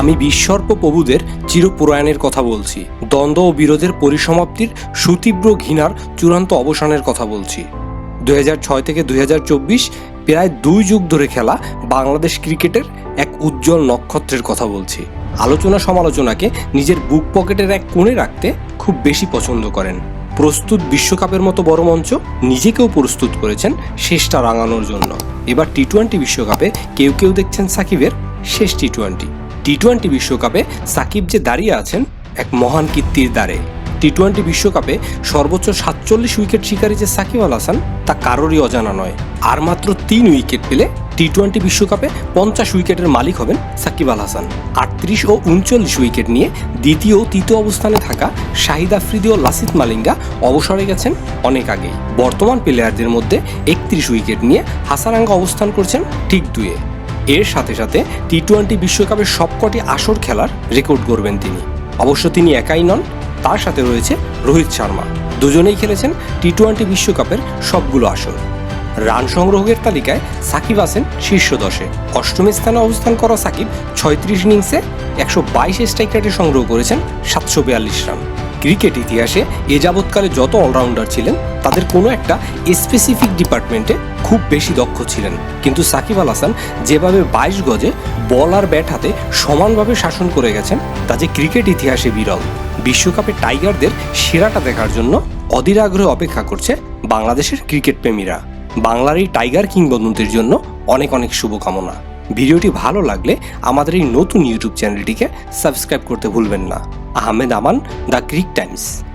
আমি বিশ্বর্প প্রভুদের চিরপুরায়ণের কথা বলছি। দ্বন্দ্ব ও বিরোধের পরিসমাপ্তির সুতীব্র ঘৃণার চূড়ান্ত অবসানের কথা বলছি। দুই ছয় থেকে দুই হাজার চব্বিশ প্রায় দুই যুগ ধরে খেলা বাংলাদেশ ক্রিকেটের এক উজ্জ্বল নক্ষত্রের কথা বলছি। আলোচনা সমালোচনাকে নিজের বুক পকেটের এক কোণে রাখতে খুব বেশি পছন্দ করেন। প্রস্তুত বিশ্বকাপের মতো বড় মঞ্চ নিজেকেও প্রস্তুত করেছেন শেষটা রাঙানোর জন্য। এবার টি টোয়েন্টি বিশ্বকাপে কেউ কেউ দেখছেন সাকিবের শেষ টি টোয়েন্টি। টি টোয়েন্টি বিশ্বকাপে সাকিব যে দাঁড়িয়ে আছেন এক মহান কীর্তির দ্বারে। টি টোয়েন্টি বিশ্বকাপে সর্বোচ্চ সাতচল্লিশ উইকেট শিকারী যে সাকিব আল হাসান, তা কারোরই অজানা নয়। আর মাত্র তিন উইকেট পেলে টি টোয়েন্টি বিশ্বকাপে পঞ্চাশ উইকেটের মালিক হবেন সাকিব আল হাসান। আটত্রিশ ও উনচল্লিশ উইকেট নিয়ে দ্বিতীয় ও তৃতীয় অবস্থানে থাকা শাহিদ আফ্রিদি ও লাসিত মালিঙ্গা অবসরে গেছেন অনেক আগেই। বর্তমান প্লেয়ারদের মধ্যে একত্রিশ উইকেট নিয়ে হাসারাঙ্গা অবস্থান করছেন ঠিক দুয়ে। এর সাথে সাথে টি টোয়েন্টি বিশ্বকাপের সবকটি আসর খেলার রেকর্ড করবেন তিনি। অবশ্য তিনি একাই নন, তার সাথে রয়েছে রোহিত শর্মা। দুজনেই খেলেছেন টি টোয়েন্টি বিশ্বকাপের সবগুলো আসর। রান সংগ্রহের তালিকায় সাকিব আছেন শীর্ষ দশে। অষ্টম স্থানে অবস্থান করা সাকিব ছয়ত্রিশ ইনিংসে একশো বাইশ স্ট্রাইক রেটে সংগ্রহ করেছেন সাতশো বিয়াল্লিশ রান। ক্রিকেট ইতিহাসে এ যাবৎকালে যত অলরাউন্ডার ছিলেন, তাদের কোনো একটা স্পেসিফিক ডিপার্টমেন্টে খুব বেশি দক্ষ ছিলেন। কিন্তু সাকিব আল হাসান যেভাবে বাইশ গজে বল আর ব্যাট হাতে সমানভাবে শাসন করে গেছেন, তা যে ক্রিকেট ইতিহাসে বিরল। বিশ্বকাপে টাইগারদের সেরাটা দেখার জন্য অধীর আগ্রহে অপেক্ষা করছে বাংলাদেশের ক্রিকেট প্রেমীরা। বাংলার এই টাইগার কিংবদন্তির জন্য অনেক অনেক শুভকামনা। ভিডিওটি ভালো লাগলে আমাদের এই নতুন ইউটিউব চ্যানেলটিকে সাবস্ক্রাইব করতে ভুলবেন না। Ahmed Aman the Greek Times.